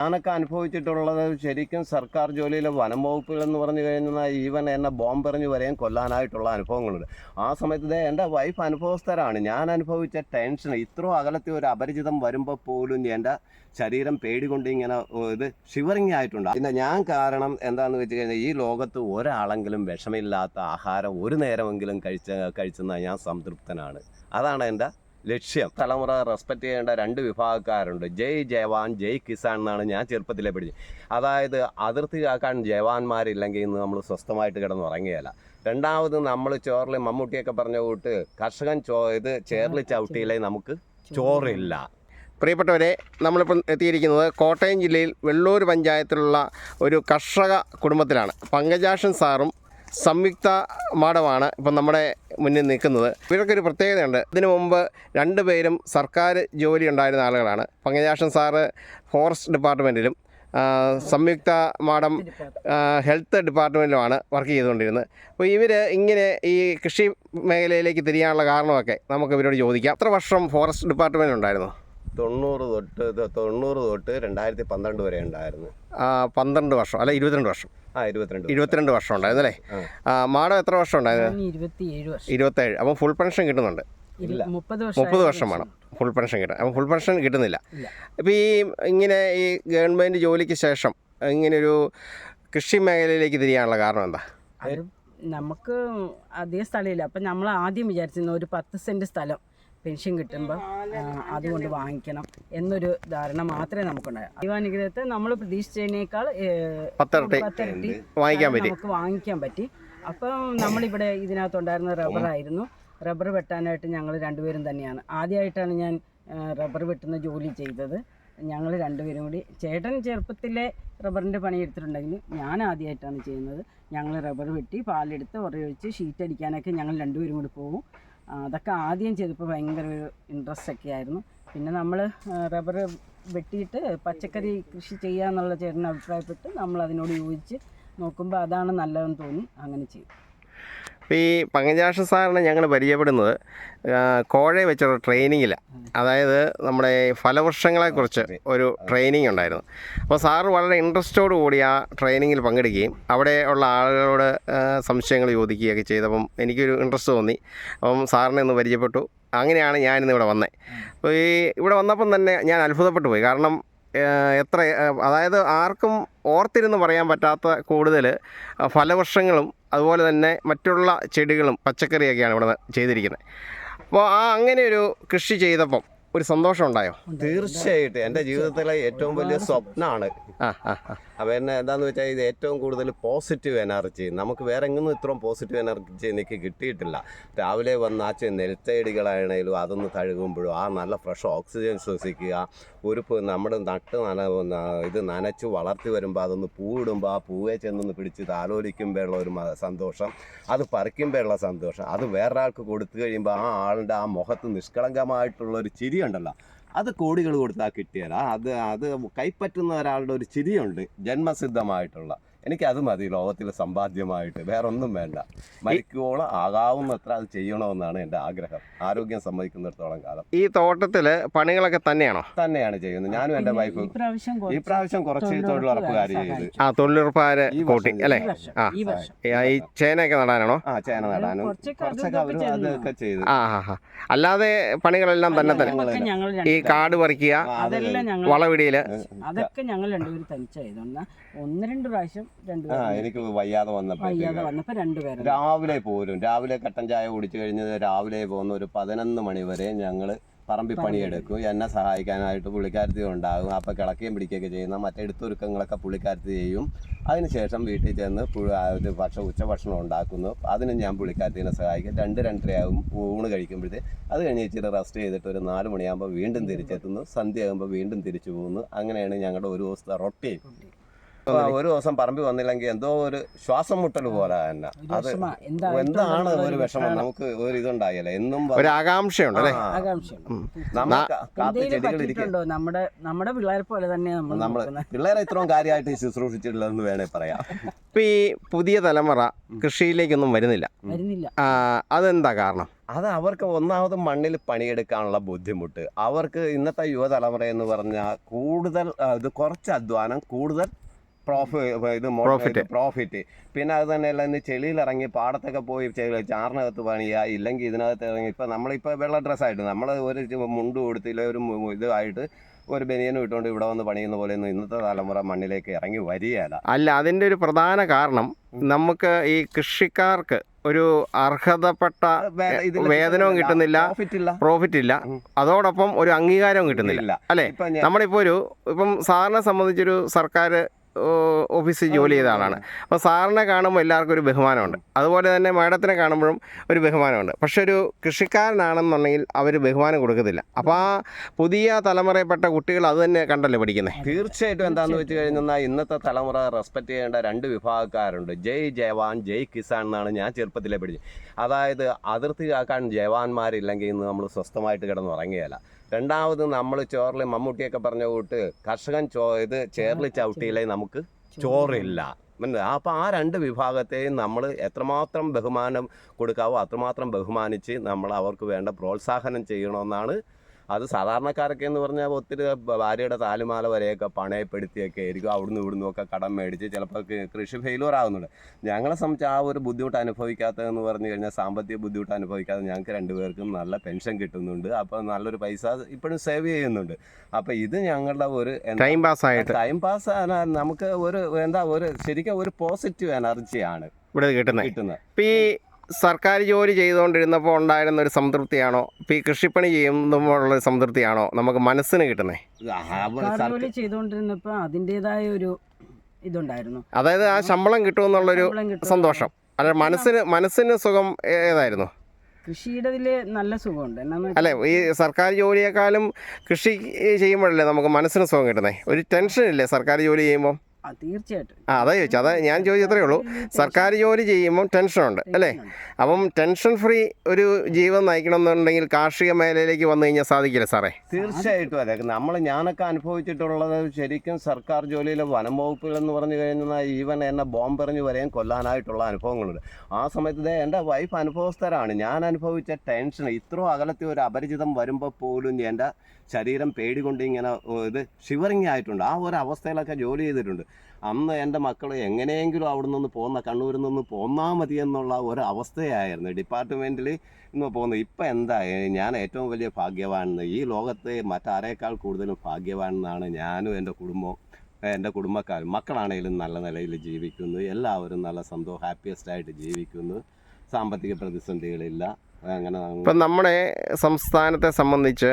ഞാനൊക്കെ അനുഭവിച്ചിട്ടുള്ളത് ശരിക്കും സർക്കാർ ജോലിയിലെ വനം വകുപ്പുകൾ എന്ന് പറഞ്ഞു കഴിഞ്ഞാൽ ഈവൻ എന്നെ ബോംബെറിഞ്ഞ് വരെയും കൊല്ലാനായിട്ടുള്ള അനുഭവങ്ങളുണ്ട്. ആ സമയത്ത് എന്റെ വൈഫ് അനുഭവസ്ഥരാണ്. ഞാൻ അനുഭവിച്ച ടെൻഷൻ ഇത്രയും അകലത്തെ ഒരു അപരിചിതം വരുമ്പോൾ പോലും എന്റെ ശരീരം പേടികൊണ്ട് ഇങ്ങനെ ഇത് ഷിവറിങ് ആയിട്ടുണ്ട്. പിന്നെ ഞാൻ കാരണം എന്താണെന്ന് വെച്ച് കഴിഞ്ഞാൽ ഈ ലോകത്ത് ഒരാളെങ്കിലും വിഷമില്ലാത്ത ആഹാരം ഒരു നേരമെങ്കിലും കഴിച്ച കഴിച്ചെന്നാൽ ഞാൻ സംതൃപ്തനാണ്. അതാണ് എന്റെ ലക്ഷ്യം. തലമുറ റെസ്പെക്റ്റ് ചെയ്യേണ്ട രണ്ട് വിഭാഗക്കാരുണ്ട്. ജയ് ജവാൻ ജയ് കിസാൻ എന്നാണ് ഞാൻ ചെറുപ്പത്തിലെ പഠിച്ചത്. അതായത് അതിർത്തി കാക്കാൻ ജവാന്മാരില്ലെങ്കിൽ ഇന്ന് നമ്മൾ സ്വസ്ഥമായിട്ട് കിടന്ന് ഉറങ്ങിയല്ല രണ്ടാമത് നമ്മൾ ചോറിൽ മമ്മൂട്ടിയൊക്കെ പറഞ്ഞ കൂട്ട് കർഷകൻ ചോ ഇത് ചേറിൽ ചവിട്ടിയില്ലേ നമുക്ക്? ചോറില്ല. പ്രിയപ്പെട്ടവരെ നമ്മളിപ്പം എത്തിയിരിക്കുന്നത് കോട്ടയം ജില്ലയിൽ വെള്ളൂർ പഞ്ചായത്തിലുള്ള ഒരു കർഷക കുടുംബത്തിലാണ്. പങ്കജാഷൻ സാറും സംയുക്ത മാഡമാണ് ഇപ്പം നമ്മുടെ മുന്നിൽ നിൽക്കുന്നത്. ഇവർക്കൊരു പ്രത്യേകതയുണ്ട്. ഇതിനു മുമ്പ് രണ്ടുപേരും സർക്കാർ ജോലി ഉണ്ടായിരുന്ന ആളുകളാണ്. പങ്കജാഷൻ സാറ് ഫോറസ്റ്റ് ഡിപ്പാർട്ട്മെന്റിലും സംയുക്ത മാഡം ഹെൽത്ത് ഡിപ്പാർട്ട്മെന്റിലുമാണ് വർക്ക് ചെയ്തുകൊണ്ടിരുന്നത്. അപ്പോൾ ഇവർ ഇങ്ങനെ ഈ കൃഷി മേഖലയിലേക്ക് തിരിയാനുള്ള കാരണമൊക്കെ നമുക്ക് ഇവരോട് ചോദിക്കാം. എത്ര വർഷം ഫോറസ്റ്റ് ഡിപ്പാർട്ട്മെന്റ് ഉണ്ടായിരുന്നു തൊണ്ണൂറ് തൊട്ട് തൊണ്ണൂറ് തൊട്ട് രണ്ടായിരത്തി പന്ത്രണ്ട് വരെ ഉണ്ടായിരുന്നു. ആ, പന്ത്രണ്ട് വർഷം അല്ല ഇരുപത്തിരണ്ട് വർഷം. ആ ഇരുപത്തിരണ്ട് ഇരുപത്തിരണ്ട് വർഷം ഉണ്ടായിരുന്നു അല്ലേ? ആ, മാഡം എത്ര വർഷം ഉണ്ടായിരുന്നു? ഇരുപത്തേഴ് അപ്പം ഫുൾ പെൻഷൻ കിട്ടുന്നുണ്ട്. ഇല്ല. മുപ്പത് വർഷം വേണം. ഫുൾ പെൻഷൻ കിട്ടാൻ. അപ്പം ഫുൾ പെൻഷൻ കിട്ടുന്നില്ല. അപ്പം അപ്പോൾ ഈ ഇങ്ങനെ ഈ ഗവൺമെന്റ് ജോലിക്ക് ശേഷം ഇങ്ങനൊരു കൃഷി മേഖലയിലേക്ക് തിരിയാനുള്ള കാരണം എന്താ? നമുക്ക് അധികം സ്ഥലമില്ല. അപ്പം നമ്മൾ ആദ്യം വിചാരിച്ചിരുന്നു ഒരു പത്ത് സെന്റ് സ്ഥലം. പെൻഷൻ കിട്ടുമ്പോൾ അതുകൊണ്ട് വാങ്ങിക്കണം എന്നൊരു ധാരണ മാത്രമേ നമുക്കുണ്ടായ ദൈവാനുഗ്രഹത്തെ നമ്മൾ പ്രതീക്ഷിച്ചതിനേക്കാൾ പത്തിരട്ടി. വാങ്ങിക്കാൻ പറ്റി. നമുക്ക് വാങ്ങിക്കാൻ പറ്റി. അപ്പം നമ്മളിവിടെ ഇതിനകത്തുണ്ടായിരുന്ന റബ്ബറായിരുന്നു റബ്ബർ വെട്ടാനായിട്ട് ഞങ്ങൾ രണ്ടുപേരും തന്നെയാണ്. ആദ്യമായിട്ടാണ് ഞാൻ റബ്ബർ വെട്ടുന്ന ജോലി ചെയ്തത്. ഞങ്ങൾ രണ്ടുപേരും കൂടി ചേട്ടൻ ചെറുപ്പത്തിലെ റബ്ബറിന്റെ പണി എടുത്തിട്ടുണ്ടെങ്കിലും ഞാൻ ആദ്യമായിട്ടാണ് ചെയ്യുന്നത്. ഞങ്ങൾ റബ്ബർ വെട്ടി പാലെടുത്ത് ഉറയൊഴിച്ച് ഷീറ്റ് അടിക്കാനൊക്കെ ഞങ്ങൾ രണ്ടുപേരും കൂടി പോകും. അതൊക്കെ ആദ്യം ചെയ്തപ്പോൾ ഭയങ്കര ഒരു ഇൻട്രസ്റ്റ് ഒക്കെ ആയിരുന്നു. പിന്നെ നമ്മൾ റബ്ബർ വെട്ടിയിട്ട് പച്ചക്കറി കൃഷി ചെയ്യാന്നുള്ള ചേട്ടൻ അഭിപ്രായപ്പെട്ട് നമ്മൾ അതിനോട് യോജിച്ച് നോക്കുമ്പോൾ അതാണ് നല്ലതെന്ന് തോന്നി. അങ്ങനെ ചെയ്തു. അപ്പോൾ ഈ പങ്കജാഷ സാറിനെ ഞങ്ങൾ പരിചയപ്പെടുന്നത് കോഴയെ വെച്ചുള്ള ട്രെയിനിങ്ങിലാണ് അതായത് നമ്മുടെ ഫലവൃക്ഷങ്ങളെക്കുറിച്ച് ഒരു ട്രെയിനിങ് ഉണ്ടായിരുന്നു. അപ്പോൾ സാറ് വളരെ ഇൻട്രസ്റ്റോടു കൂടി ആ ട്രെയിനിങ്ങിൽ പങ്കെടുക്കുകയും അവിടെ ഉള്ള ആളുകളോട് സംശയങ്ങൾ ചോദിക്കുകയൊക്കെ ചെയ്തപ്പം എനിക്കൊരു ഇൻട്രസ്റ്റ് തോന്നി. അപ്പം സാറിനെ ഒന്ന് പരിചയപ്പെട്ടു. അങ്ങനെയാണ് ഞാനിന്ന് ഇവിടെ വന്നത് അപ്പോൾ ഈ ഇവിടെ വന്നപ്പം തന്നെ ഞാൻ അത്ഭുതപ്പെട്ടു പോയി. കാരണം എത്ര അതായത് ആർക്കും ഓർത്തിരുന്ന് പറയാൻ പറ്റാത്ത കൂടുതൽ ഫലവൃക്ഷങ്ങളും അതുപോലെ തന്നെ മറ്റുള്ള ചെടികളും പച്ചക്കറിയൊക്കെയാണ് ഇവിടെ ചെയ്തിരിക്കുന്നത്. അപ്പോൾ ആ അങ്ങനെ ഒരു കൃഷി ചെയ്തപ്പം ഒരു സന്തോഷം ഉണ്ടായോ? തീർച്ചയായിട്ടും. എന്റെ ജീവിതത്തിലെ ഏറ്റവും വലിയ സ്വപ്നമാണ് അപ്പോൾ എന്നെ എന്താണെന്ന് വെച്ചാൽ ഇത് ഏറ്റവും കൂടുതൽ പോസിറ്റീവ് എനർജി നമുക്ക് വേറെ എങ്ങും ഇത്രയും പോസിറ്റീവ് എനർജി എനിക്ക് കിട്ടിയിട്ടില്ല. രാവിലെ വന്ന് ആ നെൽച്ചെടികളാണേലും അതൊന്ന് തഴുകുമ്പോഴും ആ നല്ല ഫ്രഷ് ഓക്സിജൻ ശ്വസിക്കുക. ഒരു നമ്മുടെ നട്ട് നന ഇത് നനച്ച് വളർത്തി വരുമ്പോൾ അതൊന്ന് പൂവിടുമ്പോൾ ആ പൂവെ ചെന്നൊന്ന് പിടിച്ച് താലോലിക്കുമ്പോഴുള്ള ഒരു സന്തോഷം. അത് പറിക്കുമ്പോഴുള്ള സന്തോഷം. അത് വേറൊരാൾക്ക് കൊടുത്തു കഴിയുമ്പോൾ ആ ആളുടെ ആ മുഖത്ത് നിഷ്കളങ്കമായിട്ടുള്ള ഒരു ചിരി ഉണ്ടല്ലോ അത് കോടികൾ കൊടുത്താൽ കിട്ടിയാൽ അത് അത് കൈപ്പറ്റുന്ന ഒരാളുടെ ഒരു ചിരിയുണ്ട്. ജന്മസിദ്ധമായിട്ടുള്ള. എനിക്ക് അത് മതി ലോകത്തിൽ സമ്പാദ്യമായിട്ട്. വേറെ ഒന്നും വേണ്ട. മരിക്കുവോളം ആകാവുന്നത്ര അത് ചെയ്യണമെന്നാണ് എന്റെ ആഗ്രഹം. ആരോഗ്യം സമ്മതിക്കുന്നിടത്തോളം കാലം. ഈ തോട്ടത്തിൽ പണികളൊക്കെ തന്നെയാണോ? തന്നെയാണ് ചെയ്യുന്നത്. ഞാനും എന്റെ വൈഫ് ഈ പ്രാവശ്യം കുറച്ച് തൊഴിലുറപ്പുകാർ ചെയ്ത്. ആ തൊഴിലുറപ്പുകാര് ഈ അല്ലേ? ഈ ആ. ഈ ചേനയൊക്കെ നടാനാണോ? ആ ചേന നടാനും. കുറച്ചൊക്കെ അവർ അതൊക്കെ ചെയ്ത്. ആ അല്ലാതെ പണികളെല്ലാം തന്നെ തന്നെ. ഈ കാട് പറിക്കുക വളവിടിയിൽ അതെല്ലാം ഞങ്ങൾ വളവിടിയിൽ അതൊക്കെ ഞങ്ങൾ രണ്ടുപേരും തനിച്ചായതുകൊണ്ട് ഒന്ന് രണ്ട് പ്രാവശ്യം ആ എനിക്ക് വയ്യാതെ വന്നപ്പോ രണ്ടുപേരും. രാവിലെ പോരും. രാവിലെ കട്ടൻ ചായ കുടിച്ചു കഴിഞ്ഞത് രാവിലെ പോകുന്ന ഒരു പതിനൊന്ന് മണി വരെ ഞങ്ങൾ പറമ്പിൽ പണിയെടുക്കും. എന്നെ സഹായിക്കാനായിട്ട് പുള്ളിക്കാരത്തി ഉണ്ടാകും. അപ്പോൾ കിളക്കുകയും പിടിക്കുകയൊക്കെ ചെയ്യുന്ന മറ്റെടുത്തൊരുക്കങ്ങളൊക്കെ പുള്ളിക്കാരത്തി ചെയ്യും. അതിനുശേഷം വീട്ടിൽ ചെന്ന് ഒരു ഭക്ഷണം ഉച്ചഭക്ഷണം ഉണ്ടാക്കുന്നു. അതിന് ഞാൻ പുള്ളിക്കാരത്തിനെ സഹായിക്കും. രണ്ട് രണ്ടരയാകും. ഊണ് കഴിക്കുമ്പോഴത്തേ അത് കഴിഞ്ഞ് ഇച്ചിരി റെസ്റ്റ് ചെയ്തിട്ട് ഒരു നാല് മണിയാകുമ്പോൾ വീണ്ടും തിരിച്ചെത്തുന്നു. സന്ധ്യയാകുമ്പോൾ വീണ്ടും തിരിച്ചു പോകുന്നു. അങ്ങനെയാണ് ഞങ്ങളുടെ ഒരു ദിവസത്തെ റൊട്ടീൻ ഒരു ദിവസം പറമ്പിൽ വന്നില്ലെങ്കിൽ എന്തോ ഒരു ശ്വാസം മുട്ടൽ പോലെ തന്നെ. അത് എന്താണ് ഒരു വിഷമം? നമുക്ക് ഒരു ഇതുണ്ടായില്ല? എന്നും ഒരു ആകാംക്ഷയുണ്ട് അല്ലേ? ആകാംക്ഷയുണ്ട്. നമ്മുടെ നമ്മുടെ പിള്ളേരെ പോലെ തന്നെ നമ്മൾ പിള്ളേരെ ഇത്രയും കാര്യമായിട്ട് ശുശ്രൂഷിച്ചിട്ടില്ലെന്ന് വേണേ പറയാം. ഇപ്പൊ ഈ പുതിയ തലമുറ കൃഷിയിലേക്കൊന്നും വരുന്നില്ല. വരുന്നില്ല. അതെന്താ കാരണം? അത് അവർക്ക് ഒന്നാമത് മണ്ണിൽ പണിയെടുക്കാനുള്ള ബുദ്ധിമുട്ട്. അവർക്ക് ഇന്നത്തെ യുവതലമുറ എന്ന് പറഞ്ഞാൽ കൂടുതൽ ഇത് കുറച്ച് അധ്വാനം കൂടുതൽ പ്രോഫി ഇത് Profit. പ്രോഫിറ്റ് പിന്നെ അത് തന്നെയല്ല ഇന്ന് ചെളിയിൽ ഇറങ്ങി പാടത്തൊക്കെ പോയി ചാറിനകത്ത് പണിയുക ഇല്ലെങ്കിൽ ഇതിനകത്ത് ഇറങ്ങി ഇപ്പം നമ്മളിപ്പോൾ വെള്ള ഡ്രസ്സായിട്ട് നമ്മൾ ഒരു മുണ്ട് കൊടുത്തില്ല ഒരു ഇതായിട്ട് ഒരു ബനിയനും ഇട്ടുകൊണ്ട് ഇവിടെ വന്ന് പണിയുന്ന പോലെയൊന്നും ഇന്നത്തെ തലമുറ മണ്ണിലേക്ക് ഇറങ്ങി വരികയല്ല. അല്ല അതിന്റെ ഒരു പ്രധാന കാരണം നമുക്ക് ഈ കൃഷിക്കാർക്ക് ഒരു അർഹതപ്പെട്ട വേതനവും കിട്ടുന്നില്ല. പ്രോഫിറ്റ് ഇല്ല. പ്രോഫിറ്റ്. അതോടൊപ്പം ഒരു അംഗീകാരവും കിട്ടുന്നില്ല. അല്ലെ? നമ്മളിപ്പോൾ ഒരു ഇപ്പം സാറിനെ സംബന്ധിച്ചൊരു സർക്കാർ ഓഫീസിൽ ജോലി ചെയ്ത ആളാണ്. അപ്പോൾ സാറിനെ കാണുമ്പോൾ എല്ലാവർക്കും ഒരു ബഹുമാനമുണ്ട്. അതുപോലെ തന്നെ മാഡത്തിനെ കാണുമ്പോഴും ഒരു ബഹുമാനമുണ്ട്. പക്ഷെ ഒരു കൃഷിക്കാരനാണെന്നുണ്ടെങ്കിൽ അവർ ബഹുമാനം കൊടുക്കത്തില്ല. അപ്പോൾ ആ പുതിയ തലമുറയിൽപ്പെട്ട കുട്ടികൾ അത് തന്നെ കണ്ടല്ലേ പഠിക്കുന്നത് തീർച്ചയായിട്ടും എന്താണെന്ന് വെച്ച് കഴിഞ്ഞാൽ ഇന്നത്തെ തലമുറ റെസ്പെക്ട് ചെയ്യേണ്ട രണ്ട് വിഭാഗക്കാരുണ്ട്. ജയ് ജവാൻ ജയ് കിസാൻ എന്നാണ് ഞാൻ ചെറുപ്പത്തിലെ പഠിച്ചത്. അതായത് അതിർത്തി കാക്കാൻ ജവാന്മാരില്ലെങ്കിൽ ഇന്ന് നമ്മൾ സ്വസ്ഥമായിട്ട് കിടന്ന് ഉറങ്ങിയല്ല രണ്ടാമത് നമ്മൾ ചോറിൽ മമ്മൂട്ടിയൊക്കെ പറഞ്ഞ കൂട്ട് കർഷകൻ ചോ ഇത് ചേറിൽ ചവിട്ടിയില്ലേ നമുക്ക് ചോറില്ല മനസ്സിലായോ? അപ്പോൾ ആ രണ്ട് വിഭാഗത്തെയും നമ്മൾ എത്രമാത്രം ബഹുമാനം കൊടുക്കാവോ അത്രമാത്രം ബഹുമാനിച്ച് നമ്മൾ അവർക്ക് വേണ്ട പ്രോത്സാഹനം ചെയ്യണമെന്നാണ് അത് സാധാരണക്കാരൊക്കെ എന്ന് പറഞ്ഞാൽ ഒത്തിരി ഭാര്യയുടെ താലുമാല വരെയൊക്കെ പണയപ്പെടുത്തിയൊക്കെ ആയിരിക്കും. അവിടുന്ന് ഇവിടുന്ന് ഒക്കെ കടം മേടിച്ച് ചിലപ്പോൾ കൃഷി ഫെയിലുവർ ആകുന്നുണ്ട് ഞങ്ങളെ സംബന്ധിച്ച് ആ ഒരു ബുദ്ധിമുട്ട് അനുഭവിക്കാത്തതെന്ന് പറഞ്ഞു കഴിഞ്ഞാൽ സാമ്പത്തിക ബുദ്ധിമുട്ട് അനുഭവിക്കാതെ ഞങ്ങൾക്ക് രണ്ടുപേർക്കും നല്ല പെൻഷൻ കിട്ടുന്നുണ്ട്. അപ്പോൾ നല്ലൊരു പൈസ ഇപ്പോഴും സേവ് ചെയ്യുന്നുണ്ട്. അപ്പോൾ ഇത് ഞങ്ങളുടെ ഒരു ടൈം പാസ് ആയിട്ട്. ടൈം പാസ് നമുക്ക് ഒരു എന്താ ഒരു ശരിക്കും ഒരു പോസിറ്റീവ് എനർജിയാണ് ഇവിടെ കിട്ടുന്നത്. കിട്ടുന്നത്. ഈ സർക്കാർ ജോലി ചെയ്തുകൊണ്ടിരുന്നപ്പോൾ ഉണ്ടായിരുന്ന ഒരു സംതൃപ്തിയാണോ? ഇപ്പൊ ഈ കൃഷിപ്പണി ചെയ്യുമ്പോഴുള്ള ഒരു സംതൃപ്തിയാണോ? നമുക്ക് മനസ്സിന് കിട്ടുന്നേ? ജോലി ചെയ്തുകൊണ്ടിരുന്നപ്പോൾ അതിന്റെതായ ഒരു ഇതുണ്ടായിരുന്നു. അതായത് ആ ശമ്പളം കിട്ടുമെന്നുള്ളൊരു സന്തോഷം. അല്ല മനസ്സിന് മനസ്സിന് സുഖം ഏതായിരുന്നു? കൃഷിയുടെ നല്ല സുഖമുണ്ട്. അല്ലെ ഈ സർക്കാർ ജോലിയേക്കാളും കൃഷി ചെയ്യുമ്പോഴല്ലേ നമുക്ക് മനസ്സിന് സുഖം കിട്ടുന്നത് ഒരു ടെൻഷൻ ഇല്ലേ സർക്കാർ ജോലി ചെയ്യുമ്പോൾ തീർച്ചയായിട്ടും. അതാ ചോദിച്ചത് അതാ ഞാൻ ചോദിച്ചത്രേ ഉള്ളൂ. സർക്കാർ ജോലി ചെയ്യുമ്പം ടെൻഷനുണ്ട് അല്ലേ? അപ്പം ടെൻഷൻ ഫ്രീ ഒരു ജീവിതം നയിക്കണമെന്നുണ്ടെങ്കിൽ കാർഷിക മേഖലയിലേക്ക് വന്നു കഴിഞ്ഞാൽ സാധിക്കില്ല സാറേ? തീർച്ചയായിട്ടും അതെ. നമ്മൾ ഞാനൊക്കെ അനുഭവിച്ചിട്ടുള്ളത് ശരിക്കും സർക്കാർ ജോലിയിലെ വനം വകുപ്പിൽ എന്ന് പറഞ്ഞു കഴിഞ്ഞാൽ ഈവൻ എന്നെ ബോംബെറിഞ്ഞ് വരെയും കൊല്ലാനായിട്ടുള്ള അനുഭവങ്ങളുണ്ട്. ആ സമയത്ത് എന്റെ വൈഫ് അനുഭവസ്ഥരാണ്. ഞാൻ അനുഭവിച്ച ടെൻഷൻ ഇത്രയും അകലത്തിൽ ഒരു അപരിചിതം വരുമ്പോൾ പോലും എന്റെ ശരീരം പേടി കൊണ്ട് ഇങ്ങനെ ഇത് ഷിവറിങ് ആയിട്ടുണ്ട്. ആ ഒരു അവസ്ഥയിലൊക്കെ ജോലി ചെയ്തിട്ടുണ്ട്. അന്ന് എന്റെ മക്കൾ എങ്ങനെയെങ്കിലും അവിടെ നിന്ന് പോകുന്ന കണ്ണൂരിൽ നിന്ന് പോന്നാൽ മതി എന്നുള്ള ഒരു അവസ്ഥയായിരുന്നു. ഡിപ്പാർട്ട്മെന്റിൽ ഇന്ന് പോകുന്നത്. ഇപ്പം എന്താ ഞാൻ ഏറ്റവും വലിയ ഭാഗ്യവാനെന്ന് ഈ ലോകത്ത് മറ്റാരേക്കാൾ കൂടുതലും ഭാഗ്യവാനെന്നാണ് ഞാനും എന്റെ കുടുംബവും എന്റെ കുടുംബക്കാരും. മക്കളാണെങ്കിലും നല്ല നിലയിൽ ജീവിക്കുന്നു. എല്ലാവരും നല്ല സന്തോഷം ഹാപ്പിയസ്റ്റ് ആയിട്ട് ജീവിക്കുന്നു. സാമ്പത്തിക പ്രതിസന്ധികളില്ല. ഇപ്പം നമ്മുടെ സംസ്ഥാനത്തെ സംബന്ധിച്ച്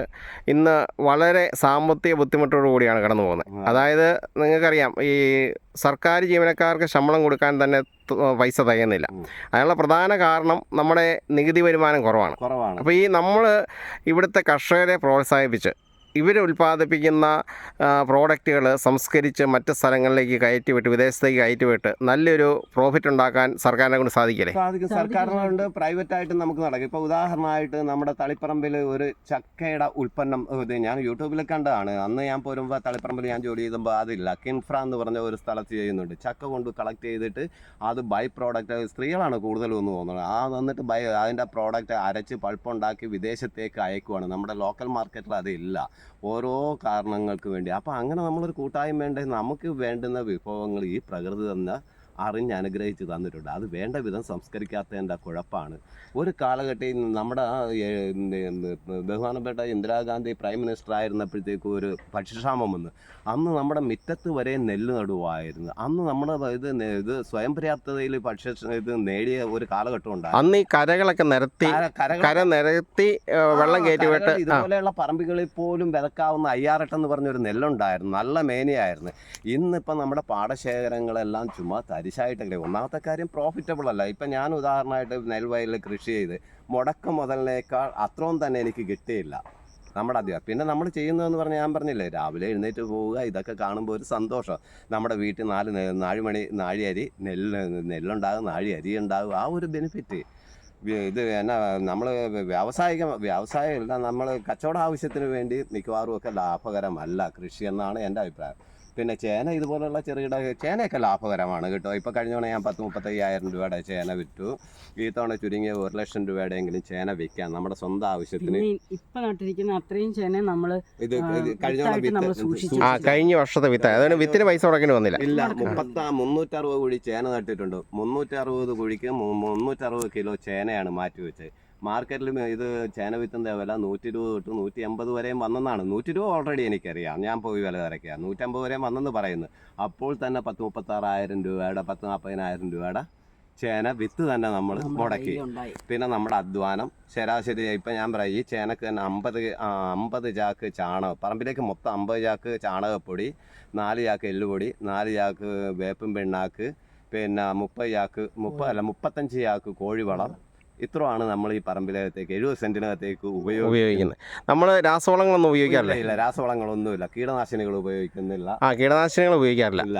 ഇന്ന് വളരെ സാമ്പത്തിക ബുദ്ധിമുട്ടോടു കൂടിയാണ് കടന്നു പോകുന്നത്. അതായത് നിങ്ങൾക്കറിയാം ഈ സർക്കാർ ജീവനക്കാർക്ക് ശമ്പളം കൊടുക്കാൻ തന്നെ പൈസ തികയുന്നില്ല ഉം. അതിനുള്ള പ്രധാന കാരണം നമ്മുടെ നികുതി വരുമാനം കുറവാണ് കുറവാണ് അപ്പോൾ ഈ നമ്മൾ ഇവിടുത്തെ കർഷകരെ പ്രോത്സാഹിപ്പിച്ച് ഇവർ ഉൽപ്പാദിപ്പിക്കുന്ന പ്രോഡക്റ്റുകൾ സംസ്കരിച്ച് മറ്റ് സ്ഥലങ്ങളിലേക്ക് കയറ്റിവിട്ട് വിദേശത്തേക്ക് കയറ്റിവിട്ട് നല്ലൊരു പ്രോഫിറ്റ് ഉണ്ടാക്കാൻ സർക്കാരിനെ കൊണ്ട് സാധിക്കില്ലേ? സാധിക്കും. സർക്കാരിനെ കൊണ്ട് പ്രൈവറ്റ് ആയിട്ട് നമുക്ക് നടക്കും. ഇപ്പോൾ ഉദാഹരണമായിട്ട് നമ്മുടെ തളിപ്പറമ്പിൽ ഒരു ചക്കയുടെ ഉൽപ്പന്നം ഞാൻ യൂട്യൂബിൽ കണ്ടതാണ്. അന്ന് ഞാൻ പോരുമ്പോൾ തളിപ്പറമ്പിൽ ഞാൻ ജോലി ചെയ്തപ്പോൾ അതില്ല കിൻഫ്ര എന്ന് പറഞ്ഞ ഒരു സ്ഥലത്ത് ചെയ്യുന്നുണ്ട്. ചക്ക കൊണ്ട് കളക്ട് ചെയ്തിട്ട് അത് ബൈ പ്രോഡക്റ്റ് സ്ത്രീകളാണ് കൂടുതലും എന്ന് തോന്നുന്നത് ആ വന്നിട്ട് ബൈ അതിന്റെ പ്രോഡക്റ്റ് അരച്ച് പൾപ്പുണ്ടാക്കി വിദേശത്തേക്ക് അയക്കുവാണ്. നമ്മുടെ ലോക്കൽ മാർക്കറ്റിൽ അതില്ല ഓരോ കാരണങ്ങൾക്ക് വേണ്ടി. അപ്പോൾ അങ്ങനെ നമ്മളൊരു കൂട്ടായ്മ വേണ്ടേ നമുക്ക് വേണ്ടുന്ന വിഭവങ്ങൾ ഈ പ്രകൃതി തന്നെ അറിഞ്ഞ് അനുഗ്രഹിച്ച് തന്നിട്ടുണ്ട്. അത് വേണ്ട വിധം സംസ്കരിക്കാത്തതിന്റെ കുഴപ്പമാണ്. ഒരു കാലഘട്ടത്തിൽ നമ്മുടെ ബഹുമാനപ്പെട്ട ഇന്ദിരാഗാന്ധി പ്രൈം മിനിസ്റ്റർ ആയിരുന്നപ്പോഴത്തേക്കും ഒരു ഭക്ഷ്യക്ഷാമം വന്ന്. അന്ന് നമ്മുടെ മിറ്റത്ത് വരെ നെല്ല് നടുവായിരുന്നു. അന്ന് നമ്മുടെ ഇത് ഇത് സ്വയം പര്യാപ്തതയിൽ ഭക്ഷ്യ ഇത് നേടിയ ഒരു കാലഘട്ടം ഉണ്ടായിരുന്നു. അന്ന് ഈ കരകളൊക്കെ നിരത്തി കര- നിരത്തി വെള്ളം കയറ്റി വിട്ട് ഇതുപോലെയുള്ള പറമ്പുകളിൽ പോലും വിതക്കാവുന്ന അയ്യാറട്ടെന്ന് പറഞ്ഞൊരു നെല്ലുണ്ടായിരുന്നു. നല്ല മേനയായിരുന്നു. ഇന്നിപ്പം നമ്മുടെ പാടശേഖരങ്ങളെല്ലാം ചുമ്മാ തരിശായിട്ടൊക്കെ ഒന്നാമത്തെ കാര്യം പ്രോഫിറ്റബിൾ അല്ല. ഇപ്പം ഞാൻ ഉദാഹരണമായിട്ട് നെൽവയലിൽ കൃഷി ചെയ്ത് മുടക്ക മുതലിനേക്കാൾ അത്രയും തന്നെ എനിക്ക് കിട്ടിയില്ല നമ്മുടെ അധികം പിന്നെ നമ്മൾ ചെയ്യുന്നതെന്ന് പറഞ്ഞാൽ ഞാൻ പറഞ്ഞില്ലേ രാവിലെ എഴുന്നേറ്റ് പോവുക ഇതൊക്കെ കാണുമ്പോൾ ഒരു സന്തോഷം. നമ്മുടെ വീട്ടിൽ നാല് നാല് മണി നാഴി അരി നെല്ല് നെല്ലുണ്ടാകും നാഴി അരി ഉണ്ടാകും. ആ ഒരു ബെനിഫിറ്റ് ഇത് എന്നാ നമ്മൾ വ്യാവസായിക വ്യവസായമല്ല നമ്മൾ കച്ചവട ആവശ്യത്തിന് വേണ്ടി മിക്കവാറും ഒക്കെ ലാഭകരമല്ല കൃഷി എന്നാണ് എന്റെ അഭിപ്രായം. പിന്നെ ചേന ഇതുപോലുള്ള ചെറുകിട ചേനയൊക്കെ ലാഭകരമാണ് കേട്ടോ. ഇപ്പോൾ കഴിഞ്ഞ തവണ ഞാൻ പത്ത് മുപ്പത്തയ്യായിരം രൂപയുടെ ചേന വിറ്റു. ഈ തവണ ചുരുങ്ങിയ ഒരു ലക്ഷം രൂപയുടെയെങ്കിലും ചേന വിൽക്കാം. നമ്മുടെ സ്വന്തം ആവശ്യത്തിന്. ഇപ്പം നട്ടിരിക്കുന്ന അത്രയും ചേന നമ്മൾ ഇത് കഴിഞ്ഞ തവണ വിത്ത് ആ കഴിഞ്ഞ വർഷത്തെ വിത്ത. അതുകൊണ്ട് വിത്തിന് പൈസ മുടക്കേണ്ടി വന്നില്ല. ഇല്ല. മുപ്പത്ത മുന്നൂറ്ററുപത് കുഴി ചേന നട്ടിട്ടുണ്ട്. മുന്നൂറ്ററുപത് കുഴിക്ക് മുന്നൂറ്ററുപത് കിലോ ചേനയാണ് മാറ്റി വെച്ചത്. മാർക്കറ്റിൽ ഇത് ചേന വിത്തിന്റെ വില നൂറ്റി ഇരുപത് തൊട്ട് നൂറ്റി എൺപത് വരെയും വന്നെന്നാണ്. നൂറ്റി രൂപ ഓൾറെഡി എനിക്കറിയാം. ഞാൻ പോയി വില തിരക്കുക നൂറ്റമ്പത് വരെയും വന്നെന്ന് പറയുന്നു. അപ്പോൾ തന്നെ പത്ത് മുപ്പത്താറായിരം രൂപയുടെ പത്ത് നാൽപ്പതിനായിരം രൂപയുടെ ചേന വിത്ത് തന്നെ നമ്മൾ മുടക്കി. പിന്നെ നമ്മുടെ അധ്വാനം ശരാശരി ഇപ്പം ഞാൻ പറയാം ഈ ചേനക്ക് തന്നെ അമ്പത് അമ്പത് ചാക്ക് ചാണകം പറമ്പിലേക്ക് മൊത്തം അമ്പത് ചാക്ക് ചാണകപ്പൊടി നാല് ചാക്ക് എല്ലുപൊടി നാല് ചാക്ക് വേപ്പും പിണ്ണാക്ക് പിന്നെ മുപ്പത് ചാക്ക് മുപ്പത് അല്ല മുപ്പത്തഞ്ച് ചാക്ക് കോഴിവളം ഇത്രയാണ് നമ്മൾ ഈ പറമ്പിലകത്തേക്ക് എഴുപത് സെന്റിനകത്തേക്ക് ഉപയോഗിക്കുന്നത്. ഉപയോഗിക്കുന്നത്. നമ്മൾ രാസവളങ്ങളൊന്നും ഉപയോഗിക്കാറില്ല. ഇല്ല രാസവളങ്ങളൊന്നുമില്ല. കീടനാശിനികൾ ഉപയോഗിക്കുന്നില്ല. ആ കീടനാശിനികൾ ഉപയോഗിക്കാറില്ല. ഇല്ല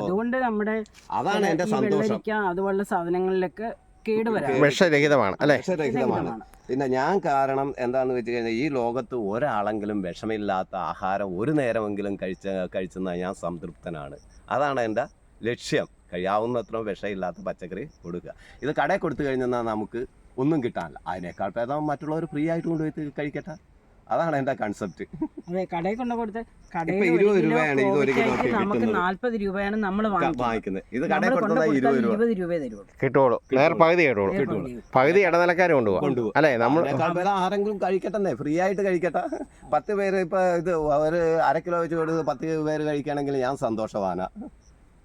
അതുകൊണ്ട് നമ്മുടെ അതാണ് എന്റെ സന്തോഷം. അതുപോലുള്ള സാധനങ്ങളിലൊക്കെ കേട് വരാം വിഷരഹിതമാണ് അല്ലെ? വിഷരഹിതമാണ്. പിന്നെ ഞാൻ കാരണം എന്താണെന്ന് വെച്ച് കഴിഞ്ഞാൽ ഈ ലോകത്ത് ഒരാളെങ്കിലും വിഷമില്ലാത്ത ആഹാരം ഒരു നേരമെങ്കിലും കഴിച്ച കഴിച്ചെന്നാൽ ഞാൻ സംതൃപ്തനാണ്. അതാണ് എന്റെ ലക്ഷ്യം. കഴിയാവുന്നത്ര വിഷമില്ലാത്ത പച്ചക്കറി കൊടുക്കുക. ഇത് കടയിൽ കൊടുത്തു കഴിഞ്ഞാൽ നമുക്ക് ഒന്നും കിട്ടാനില്ല. അതിനേക്കാൾ ഭേദം മറ്റുള്ളവർ ഫ്രീ ആയിട്ട് കൊണ്ടുപോയി കഴിക്കട്ടെ. അതാണ് എന്റെ കൺസെപ്റ്റ് കടയിൽ കൊണ്ട് കൊടുത്ത് നമുക്ക്. നാല്പത് രൂപയാണ് നമ്മൾ വാങ്ങിക്കുന്നത്. ഇത് കടയിൽ ഇരുപത് രൂപ തരുള്ളൂ. കിട്ടുള്ളൂ. പകുതി കിട്ടുള്ളൂ കിട്ടുള്ളൂ. പകുതി. ഇടനിലക്കാരും കൊണ്ടുപോകാം കൊണ്ടുപോകും അല്ലേ? നമ്മൾ അതിനേക്കാൾ ഭേദം ആരെങ്കിലും കഴിക്കട്ടെ ഫ്രീ ആയിട്ട് കഴിക്കട്ടെ. പത്ത് പേര് ഇപ്പൊ ഇത് ഒരു അര കിലോ വെച്ച് കൊടുത്ത് പത്ത് പേര് കഴിക്കുകയാണെങ്കിൽ ഞാൻ സന്തോഷവാനാ.